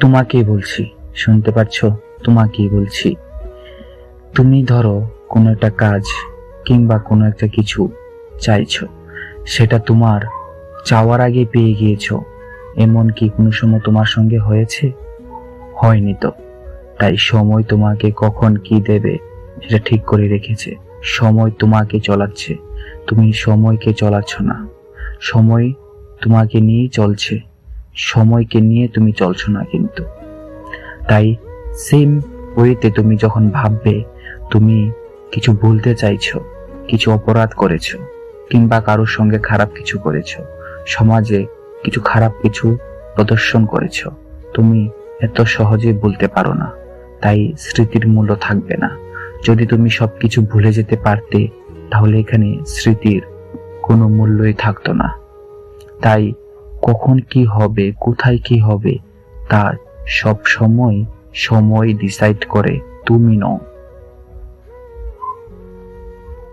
তোমাকেই বলছি, শুনতে পাচ্ছ তোমাকে বলছি। তুমি ধরো, কোনো একটা কাজ কিংবা কোনো একটা কিছু চাইছো, সেটা তোমার চাওয়ার আগে পেয়ে গিয়েছো এমন কি কোনো সময় তোমার সঙ্গে হয়েছে? হয়নি তো। তাই সময় তোমাকে কখন কি দেবে, সেটা ঠিক করে রেখেছে। সময় তোমাকে চলাচ্ছে। তুমি সময়কে চলাচ্ছ না। সময় তোমাকে নিয়েই চলছে। সময়কে নিয়ে তুমি চলছো না কিন্তু। তাই সেম ওয়েতে তুমি যখন ভাববে, তুমি কিছু বলতে চাইছো, কিছু অপরাধ করেছ, কিংবা কারোর সঙ্গে খারাপ কিছু করেছ, সমাজে কিছু খারাপ কিছু প্রদর্শন করেছ, তুমি এত সহজে বলতে পারো না, তাই স্মৃতির মূল্য থাকবে না। যদি তুমি সবকিছু ভুলে যেতে পারতে, তাহলে এখানে স্মৃতির কোনো মূল্যই থাকতো না। তাই কখন কি হবে কোথায় কি হবে তা সব সময় সময় ডিসাইড করে তুমি নও।